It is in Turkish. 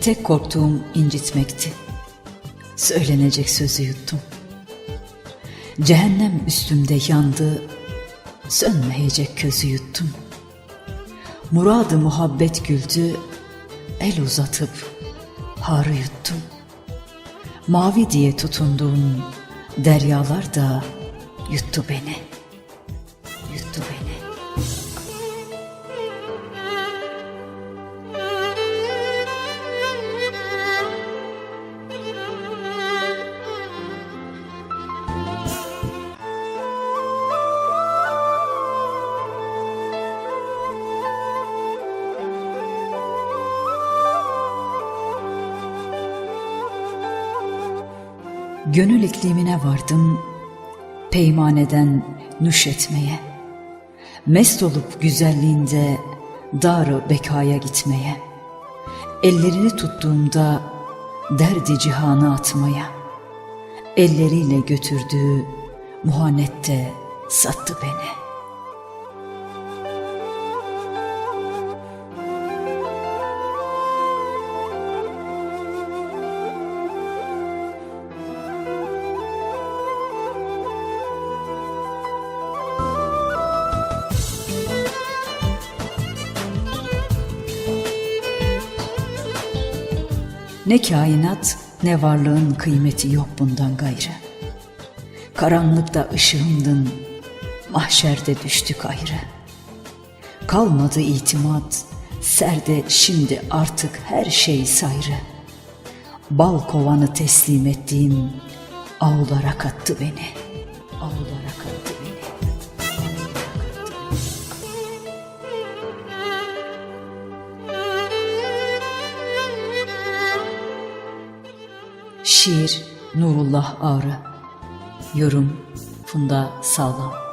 Tek korktuğum incitmekti. Söylenecek sözü yuttum. Cehennem üstümde yandı, sönmeyecek közü yuttum. Muradı muhabbet güldü, el uzatıp harı yuttum. Mavi diye tutunduğum deryalar da yuttu beni. Gönül iklimine vardım, peymaneden nuş etmeye. Mest olup güzelliğinde dar bekaya gitmeye. Ellerini tuttuğumda derdi cihanı atmaya. Elleriyle götürdüğü muhanette sattı beni. Ne kainat ne varlığın kıymeti yok bundan gayrı. Karanlıkta ışığımdın, mahşerde düştük ayrı. Kalmadı itimat, serde şimdi artık her şey sayrı. Bal kovanı teslim ettiğim avlara kattı beni. Avlara kattı Şiir Nurullah Ağrı. Yorum Funda Sağlam